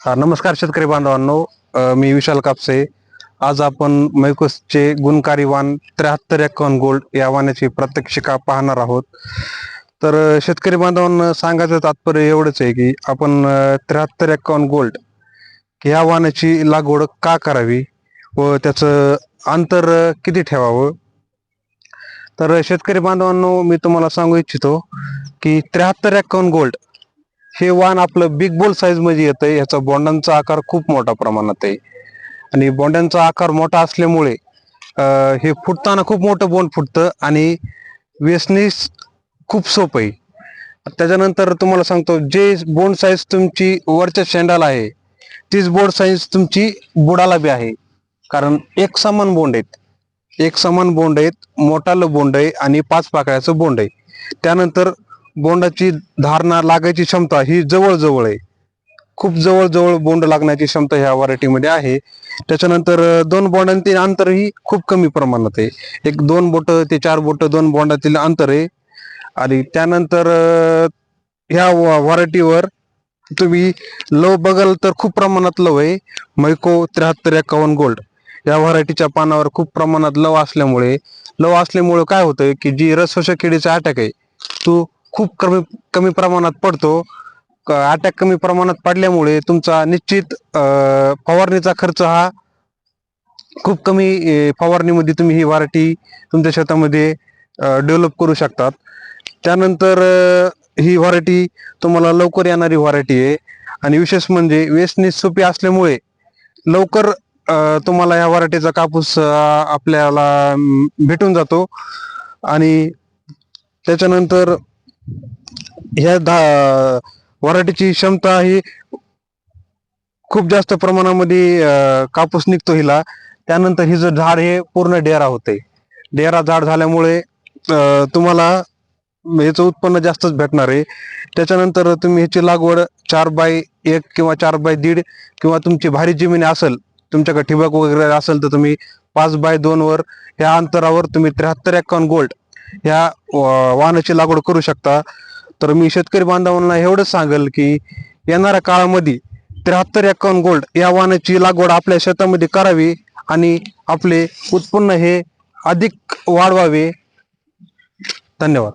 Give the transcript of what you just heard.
नमस्कार शेतकरी बांधवांनो. मी विशाल कापसे. आज आपण मैकोसचे गुणकारी वाण त्र्याहत्तर एक्कावन्न गोल्ड या वाण्याची प्रात्यक्षिका पाहणार आहोत. तर शेतकरी बांधवांना सांगायचं तात्पर्य एवढंच आहे की आपण त्र्याहत्तर एक्कावन्न गोल्ड ह्या वाण्याची लागवड का करावी व त्याचं अंतर किती ठेवावं? तर शेतकरी बांधवांनो मी तुम्हाला सांगू इच्छितो की त्र्याहत्तर एक्कावन्न गोल्ड हे वाण आपलं बिग बोल साईजमध्ये आहे ह्याचा बोंडांचा आकार खूप मोठा प्रमाणात आहे. आणि बोंडांचा आकार मोठा असल्यामुळे हे फुटताना खूप मोठं बोंड फुटतं आणि वेसनीस खूप सोपं आहे. त्याच्यानंतर तुम्हाला सांगतो जे बोंड साईज तुमची वरच्या शेंडाला आहे तीच बोर्ड साईज तुमची बुडाला बी आहे. कारण एक समान बोंड आहेत. एक समान बोंड आहेत मोठालं बोंड आहे आणि पाच पाकळ्याचं बोंड आहे. त्यानंतर बोंडाची धारणा लागायची क्षमता ही जवळजवळ आहे. खूप जवळजवळ बोंड लागण्याची क्षमता ह्या व्हरायटीमध्ये आहे. त्याच्यानंतर दोन बोंडांतील अंतर ही खूप कमी प्रमाणात आहे. एक दोन बोट ते चार बोट दोन बोंडातील अंतर आहे. आणि त्यानंतर ह्या व्हरायटीवर तुम्ही लव बघाल तर खूप प्रमाणात लव आहे. मैको त्र्याहत्तर एकावन्न गोल्ड. या व्हरायटीच्या पानावर खूप प्रमाणात लव असल्यामुळे लव असल्यामुळे काय होतं की जी रसवशा किडीचा अटॅक आहे तो खूप कमी कमी प्रमाणात पडतो. अटॅक कमी प्रमाणात पडल्यामुळे तुमचा निश्चित फवारणीचा खर्च हा खूप कमी फवारणीमध्ये तुम्ही ही व्हरायटी तुमच्या शेतामध्ये डेव्हलप करू शकतात. त्यानंतर ही व्हरायटी तुम्हाला लवकर येणारी व्हरायटी आहे. आणि विशेष म्हणजे वेचणी सोपी असल्यामुळे लवकर तुम्हाला या व्हरायटीचा कापूस आपल्याला भेटून जातो. आणि त्याच्यानंतर ह्या धा क्षमता ही खूप जास्त प्रमाणामध्ये कापूस निघतो हिला. त्यानंतर हिचं झाड हे पूर्ण डेरा होते. डेरा झाड झाल्यामुळे तुम्हाला याचं उत्पन्न जास्तच भेटणार आहे. त्याच्यानंतर तुम्ही ह्याची लागवड चार बाय एक किंवा चार बाय दीड किंवा तुमची भारी जमीन असेल तुमच्याकडे ठिबक वगैरे असेल तर तुम्ही पाच बाय दोन वर ह्या अंतरावर तुम्ही त्र्याहत्तर एक्कावन्न गोल्ड ह्या वाहनाची लागवड करू शकता. तर मी शेतकरी बांधवांना एवढंच सांगेल की येणाऱ्या काळामध्ये त्र्याहत्तर एक्कावन्न गोल्ड या वाहनाची लागवड आपल्या शेतामध्ये करावी आणि आपले उत्पन्न हे अधिक वाढवावे. धन्यवाद.